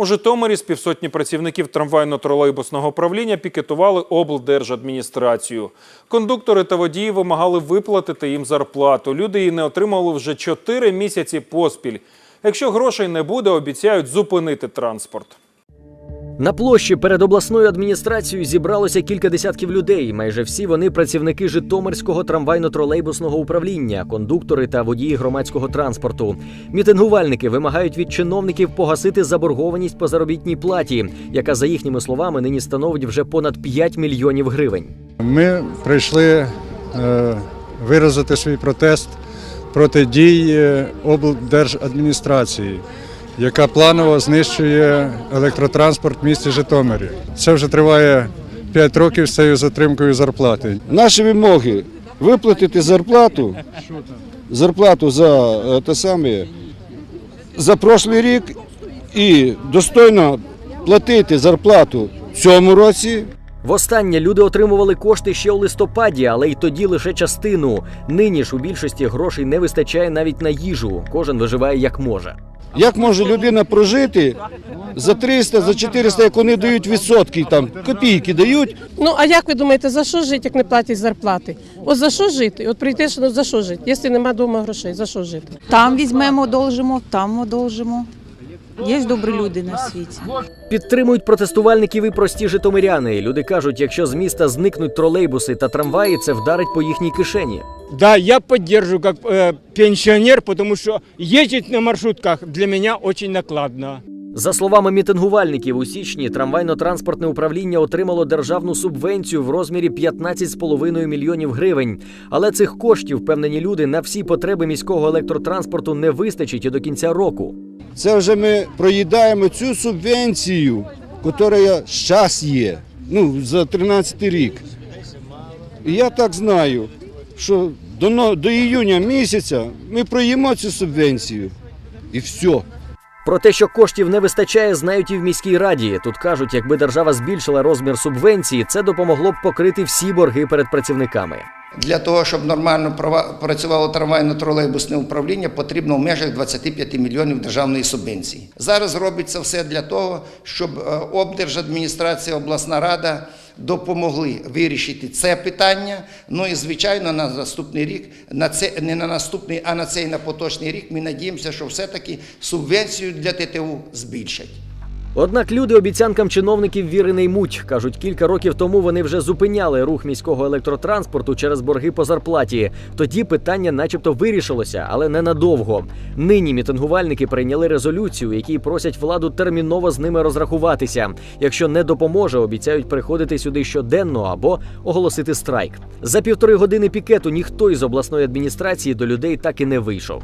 У Житомирі з півсотні працівників трамвайно-тролейбусного управління пікетували облдержадміністрацію. Кондуктори та водії вимагали виплатити їм зарплату. Люди її не отримали вже чотири місяці поспіль. Якщо грошей не буде, обіцяють зупинити транспорт. На площі перед обласною адміністрацією зібралося кілька десятків людей. Майже всі вони працівники Житомирського трамвайно-тролейбусного управління, кондуктори та водії громадського транспорту. Мітингувальники вимагають від чиновників погасити заборгованість по заробітній платі, яка за їхніми словами нині становить вже понад 5 мільйонів гривень. Ми прийшли е, виразити свій протест проти дій е, облдержадміністрації, яка планово знищує електротранспорт в місті Житомирі. Це вже триває 5 років з цією затримкою зарплати. Наші вимоги виплатити зарплату, зарплату за е, те саме, за прошлий рік і достойно платити зарплату в цьому році. Востаннє люди отримували кошти ще у листопаді, але й тоді лише частину. Нині ж у більшості грошей не вистачає навіть на їжу. Кожен виживає як може. Як може людина прожити за 300, за 400, як вони дають відсотки, там копійки дають, Ну а як ви думаєте, за що жити, як не платять зарплати? От за що жити? От прийти, що ну, за що жити? Якщо немає вдома грошей, за що жити? Там візьмемо, одолжимо, там одолжимо. Є ж добрі люди на світі. Підтримують протестувальників і прості житомиряни. Люди кажуть, якщо з міста зникнуть тролейбуси та трамваї, це вдарить по їхній кишені. Да, я поддерживаю как э, пенсионер, потому что ездить на маршрутках для меня очень накладно. За словами мітингувальників, у січні трамвайно-транспортне управління отримало державну субвенцію в розмірі 15,5 мільйонів гривень. Але цих коштів, впевнені люди, на всі потреби міського електротранспорту не вистачить і до кінця року. Це вже ми проїдаємо цю субвенцію, яка зараз є, ну, за 13 рік. І я так знаю, що до, до іюня місяця ми проїмо цю субвенцію. І все. Про те, що коштів не вистачає, знають і в міській раді. Тут кажуть, якби держава збільшила розмір субвенції, це допомогло б покрити всі борги перед працівниками. Для того, щоб нормально працювало трамвайно-тролейбусне управління, потрібно в межах 25 мільйонів державної субвенції. Зараз робиться все для того, щоб е, облдержадміністрація, обласна рада допомогли вирішити це питання. Ну і звичайно, на наступний рік, на це не на наступний, а на цей на поточний рік. Ми надіємося, що все-таки субвенцію для ТТУ збільшать. Однак люди обіцянкам чиновників віри не ймуть. кажуть, кілька років тому вони вже зупиняли рух міського електротранспорту через борги по зарплаті. Тоді питання, начебто, вирішилося, але ненадовго. Нині мітингувальники прийняли резолюцію, якій просять владу терміново з ними розрахуватися. Якщо не допоможе, обіцяють приходити сюди щоденно або оголосити страйк. За півтори години пікету ніхто із обласної адміністрації до людей так і не вийшов.